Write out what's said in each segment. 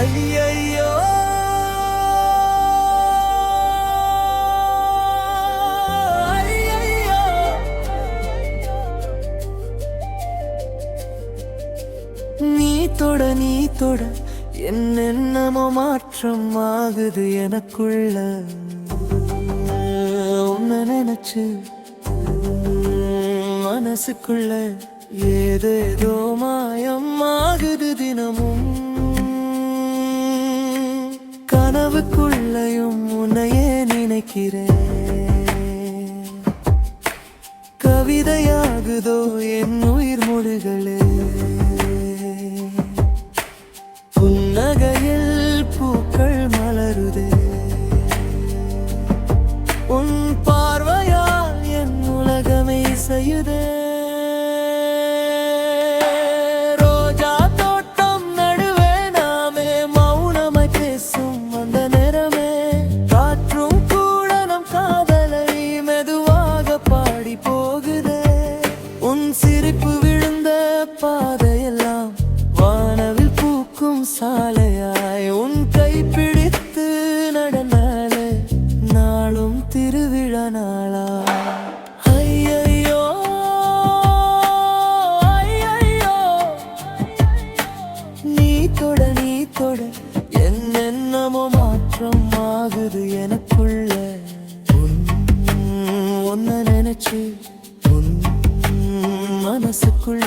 ஐயையோ நீ தொட நீ தொட என்னென்னமோ மாற்றம் ஆகுது எனக்குள்ள. உன்னை நினைச்சு மனசுக்குள்ள ஏதேதோ மாயம் ஆகுது தினமும். நினைக்கிறேன் கவிதையாகுதோ என் உயிர் மொழிகளே. புன்னகையில் பூக்கள் மலருதே. உன் பார்வையால் என் உலகமே செய்யுதே பூக்கும் சாலையாய் உன் கை பிடித்து நடந்தாலே நாளும் திருவிழா நாளா. ஐயையோ ஐயையோ. நீ தொட நீ தொட என்னென்னமோ மாற்றம் ஆகுது எனக்குள்ள. ஒன்ன நினைச்சு உன் மனசுக்குள்ள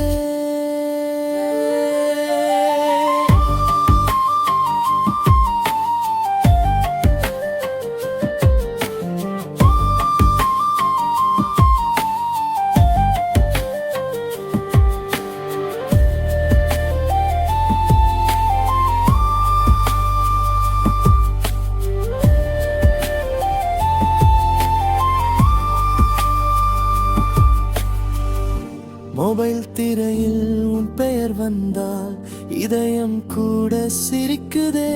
செய்யுதே மொபைல் திரையில் உன் பெயர் வந்தால் இதயம் கூட சிரிக்குதே.